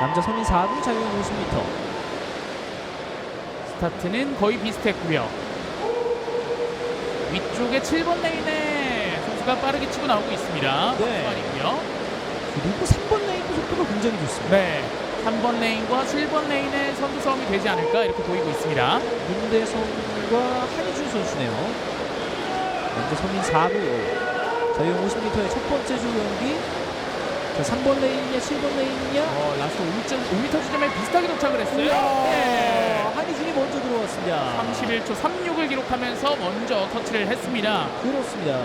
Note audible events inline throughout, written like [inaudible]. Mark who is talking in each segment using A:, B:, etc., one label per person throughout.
A: 남자 서민 4부 자유형 50m.
B: 스타트는 거의 비슷했고요. 위쪽에 7번 레인에 선수가 빠르게 치고 나오고 있습니다.
A: 네.
B: 박수환이고요.
A: 그리고 3번 레인도 속도가 굉장히 좋습니다.
B: 네. 3번 레인과 7번 레인의 선두 싸움이 되지 않을까 이렇게 보이고 있습니다.
A: 윤대성과 한희준 선수네요. 남자 서민 4부 자유형 50m의 첫 번째 주 경기. 자, 3번 레인이냐 7번 레인이냐
B: 어, 라스트 5점, 5m 지점에 비슷하게 도착을 했어요. 네.
A: 한희준이 먼저 들어왔습니다.
B: 31초 36을 기록하면서 먼저 터치를 했습니다.
A: 그렇습니다.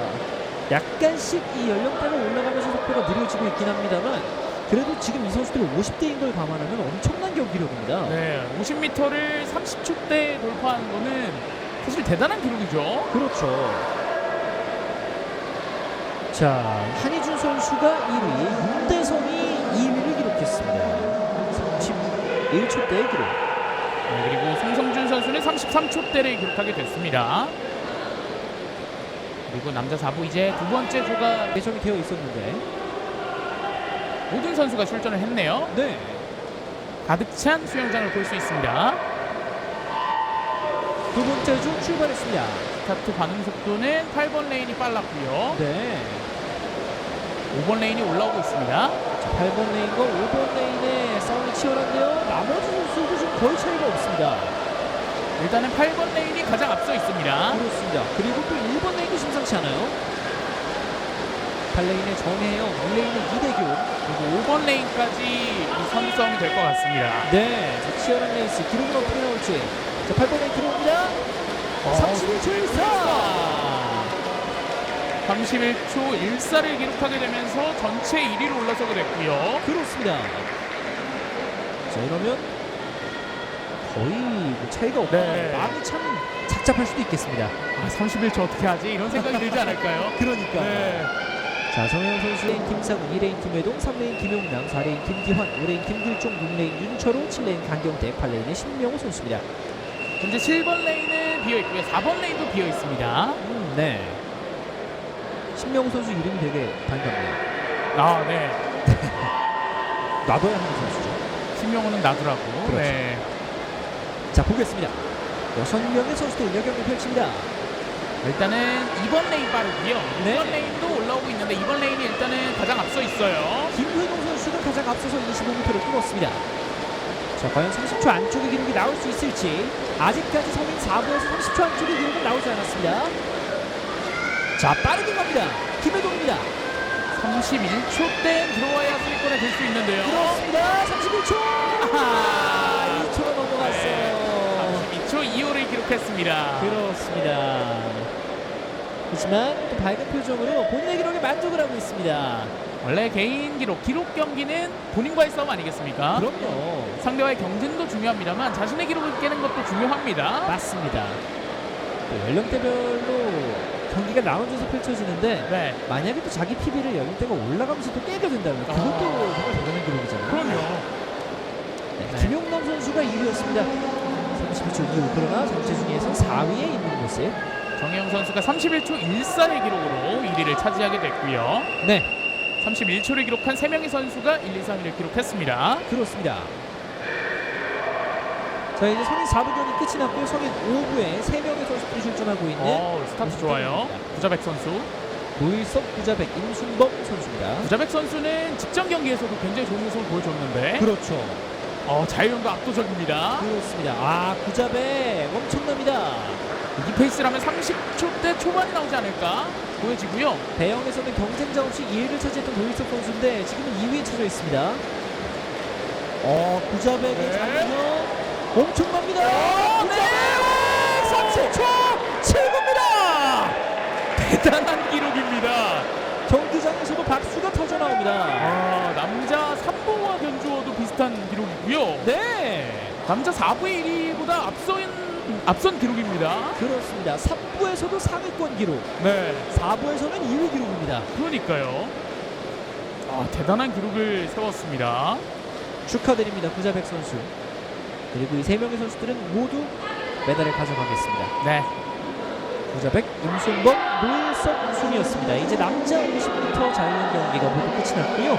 A: 약간씩 이 연령대가 올라가면서 속도가 느려지고 있긴 합니다만 그래도 지금 이 선수들이 50대인 걸 감안하면 엄청난 경기력입니다.
B: 네, 50m를 30초대 돌파하는 거는 사실 대단한 기록이죠.
A: 그렇죠. 자, 한희준 선수가 1위, 윤대성이 2위를 기록했습니다. 31초대의 기록.
B: 네, 그리고 송성준 선수는 33초대를 기록하게 됐습니다. 그리고 남자 4부 이제 두 번째 조가
A: 예정이 되어 있었는데.
B: 모든 선수가 출전을 했네요.
A: 네.
B: 가득 찬 수영장을 볼 수 있습니다.
A: 두 번째 주 출발했습니다.
B: 스타트 반응 속도는 8번 레인이 빨랐고요.
A: 네.
B: 5번 레인이 올라오고 있습니다.
A: 자, 8번 레인과 5번 레인의 싸움이 치열한데요. 나머지 선수도 지금 거의 차이가 없습니다.
B: 일단은 8번 레인이 가장 앞서 있습니다.
A: 그렇습니다. 그리고 또 1번 레인도 심상치 않아요. 8레인의 정혜영, 2레인의 이대규.
B: 그리고 5번 레인까지 이 선수싸움이 될 것 같습니다.
A: 네, 자, 치열한 레이스. 기록은 어떻게 나올지. 자, 8번 레인 들어옵니다.
B: 어,
A: 31초 14.
B: 31초 14를 기록하게 되면서 전체 1위로 올라서게 됐고요.
A: 그렇습니다. 자, 이러면 거의 뭐 차이가 없고
B: 네.
A: 마음이 참 착잡할 수도 있겠습니다.
B: 아, 31초 어떻게 하지? 이런 생각이 들지 않을까요? [laughs]
A: 그러니까.
B: 네.
A: 자, 정혜영 선수 1레인 김상우, 2레인 김회동, 3레인 김용남, 4레인 김기환, 5레인 김길종, 6레인 윤철호, 7레인 강경태, 8레인의 신명호 선수입니다.
B: 현재 7번 레인은 비어 있고요. 4번 레인도 비어 있습니다.
A: 음, 네. 신명호 선수 이름이 되게 반갑네요.
B: 아, 네. [laughs]
A: 놔둬야 하는 선수죠.
B: 신명호는 나더라고.
A: 그렇죠.
B: 네.
A: 자, 보겠습니다. 여섯 명의 선수들 여경을 펼칩니다.
B: 일단은 2번 레인 빠르고요.
A: 네.
B: 2번 레인도 올라오고 있는데 2번 레인이 일단은 가장 앞서 있어요.
A: 김회동 선수가 가장 앞서서 25m를 끊었습니다. 자, 과연 30초 안쪽의 기록이 나올 수 있을지 아직까지 성인 4부에서 30초 안쪽의 기록은 나오지 않았습니다. 자, 빠르게 갑니다. 김회동입니다.
B: 31초 대 들어와야 수리권에 들 수 있는데요.
A: 그렇습니다. 31초. 아하, 2초가 넘어갔어요.
B: 32초 2호를 기록했습니다.
A: 그렇습니다. 그렇지만 또 밝은 표정으로 본인의 기록에 만족을 하고 있습니다.
B: 원래 개인 기록, 기록 경기는 본인과의 싸움 아니겠습니까?
A: 그럼요.
B: 상대와의 경쟁도 중요합니다만 자신의 기록을 깨는 것도 중요합니다.
A: 맞습니다. 또 연령대별로 경기가 나눠져서 펼쳐지는데
B: 네.
A: 만약에 또 자기 PB를 연령대가 올라가면서 또 깨게 된다면 그것도
B: 아.
A: 정말 대단한 기록이잖아요.
B: 그럼요.
A: 네,
B: 네.
A: 김용남 선수가 2위였습니다. 32초 이후 그러나 전체 순위에서 4위에 있는 모습.
B: 정혜영 선수가 31초 14의 기록으로 1위를 차지하게 됐고요.
A: 네,
B: 31초를 기록한 3명의 선수가 1, 2, 3위를 기록했습니다.
A: 그렇습니다. 자 이제 성인 4부 경기 끝이 났고요. 성인 5부에 3명의 선수들이 출전하고 있는
B: 어, 스타트 좋아요. 구자백 선수.
A: 노일석, 구자백, 임순범 선수입니다.
B: 구자백 선수는 직전 경기에서도 굉장히 좋은 모습을 보여줬는데
A: 그렇죠.
B: 어, 자유형도 압도적입니다.
A: 그렇습니다. 아 구자백 엄청납니다.
B: 이 페이스라면 30초대 초반이 나오지 않을까 보여지고요.
A: 대형에서는 경쟁자 없이 2위를 차지했던 노일석 선수인데 지금은 2위에 처져 있습니다. 어 구자백의
B: 네.
A: 장면 엄청납니다.
B: 어,
A: 구자백 30초 최고입니다.
B: 대단한 기록입니다.
A: 경기장에서도 박수가 터져 나옵니다.
B: 아, 남자 3부와 견주어도 비슷한 기록이고요.
A: 네
B: 남자 4부의 1위보다 앞선 앞선 기록입니다.
A: 그렇습니다. 3부에서도 상위권 기록,
B: 네,
A: 4부에서는 2위 기록입니다.
B: 그러니까요. 아, 대단한 기록을 세웠습니다.
A: 축하드립니다. 구자백 선수. 그리고 이 세 명의 선수들은 모두 메달을 가져가겠습니다.
B: 네,
A: 구자백, 임순범, 노일석 순이었습니다. 이제 남자 50m 자유형 경기가 모두 끝이 났고요.